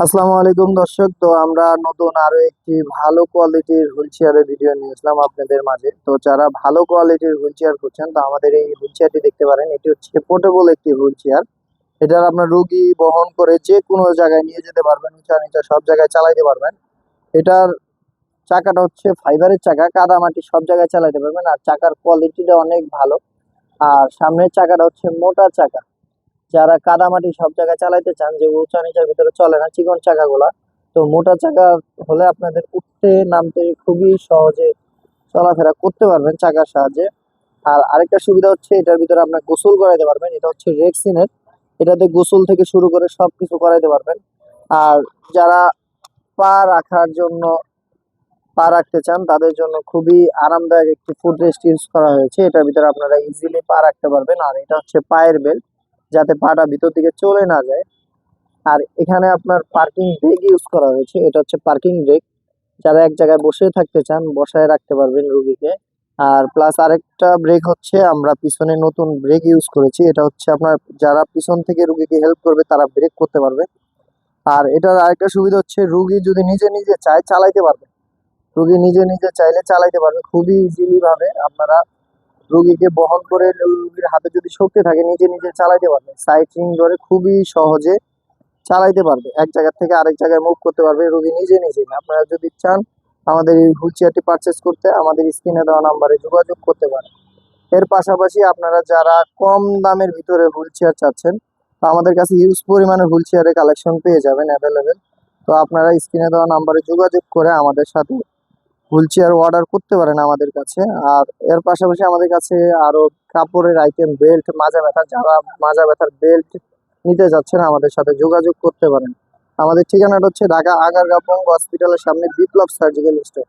আসসালামু আলাইকুম দর্শক, তো আমরা নতুন আরও একটি ভালো কোয়ালিটির হুইল চেয়ারের ভিডিও নিয়ে আসলাম আপনাদের মাঝে। তো যারা ভালো কোয়ালিটির হুইল চেয়ার খুঁজছেন, তো আমাদের এই হুইল চেয়ারটি দেখতে পারেন। এটি হচ্ছে পোর্টেবল একটি হুইল চেয়ার এটার আপনার রোগী বহন করে যে কোনো জায়গায় নিয়ে যেতে পারবেন, উঁচা নিচা সব জায়গায় চালাইতে পারবেন। এটার চাকাটা হচ্ছে ফাইবারের চাকা, কাদা মাটি সব জায়গায় চালাইতে পারবেন। আর চাকার কোয়ালিটিটা অনেক ভালো। আর সামনের চাকাটা হচ্ছে মোটা চাকা। যারা কাদামাটি সব জায়গায় চালাইতে চান, যে উঁচা নিচার ভিতরে চলে না, চিকন চাকাগুলা, তো মোটা চাকা হলে আপনাদের উঠতে নামতে খুবই সহজে চলাফেরা করতে পারবেন চাকার সাহায্যে। আর আরেকটা সুবিধা হচ্ছে, এটার ভিতরে আপনার গোসল করাইতে পারবেন, এটা হচ্ছে রেক্সিনের। এটাতে গোসল থেকে শুরু করে সব কিছু করাইতে পারবেন। আর যারা পা রাখার জন্য পা রাখতে চান, তাদের জন্য খুবই আরামদায়ক একটি ফুড রেস্ট ইউজ করা হয়েছে। এটার ভিতরে আপনারা ইজিলি পা রাখতে পারবেন। আর এটা হচ্ছে পায়ের বেল্ট যাতে পাটা ভিতর দিকে চলে না যায়। আর এখানে আপনার পার্কিং ব্রেক ইউজ করা হয়েছে। এটা হচ্ছে পার্কিং ব্রেক যারা এক জায়গায় বসে থাকতে চান, বসায় রাখতে পারবেন রুগীকে। আর প্লাস আরেকটা ব্রেক হচ্ছে, আমরা পিছনে নতুন ব্রেক ইউজ করেছি। এটা হচ্ছে আপনার, যারা পিছন থেকে রুগীকে হেল্প করবে, তারা ব্রেক করতে পারবে। আর এটার আরেকটা সুবিধা হচ্ছে, রুগী যদি নিজে নিজে চায়, চালাইতে পারবে। রুগী নিজে নিজে চাইলে চালাইতে পারবে। খুবই ইজিলি ভাবে আপনারা রুগীকে বহন করে রুগীর হাতে যদি শক্তি থাকে, নিজে নিজে চালাইতে পারবে। সাইক্লিং করে খুবই সহজে চালাইতে পারবে। এক জায়গা থেকে আরেক জায়গায় মুভ করতে পারবে রুগী নিজে নিজে। আপনারা যদি চান, আমাদের এই হুইল চেয়ারটি পারচেস করতে, আমাদের স্ক্রিনে দেওয়া নাম্বারে যোগাযোগ করতে পারেন। এর পাশাপাশি আপনারা যারা কম দামের ভিতরে হুইল চেয়ার চাচ্ছেন, তো আমাদের কাছে হিউজ পরিমাণে হুইল চেয়ারের কালেকশন পেয়ে যাবেন অ্যাভেলেবেল তো আপনারা স্ক্রিনে দেওয়া নাম্বারে যোগাযোগ করে আমাদের সাথে হুইল চেয়ার অর্ডার করতে পারেন আমাদের কাছে। আর এর পাশাপাশি আমাদের কাছে আরও কাপড়ের আইটেম বেল্ট মাজা ব্যথা, যারা মাজা ব্যথার বেল্ট নিতে যাচ্ছেন আমাদের সাথে যোগাযোগ করতে পারেন। আমাদের ঠিকানাটা হচ্ছে ঢাকা আগারগাঁও হসপিটালের সামনে বিপ্লব সার্জিক্যাল স্টোর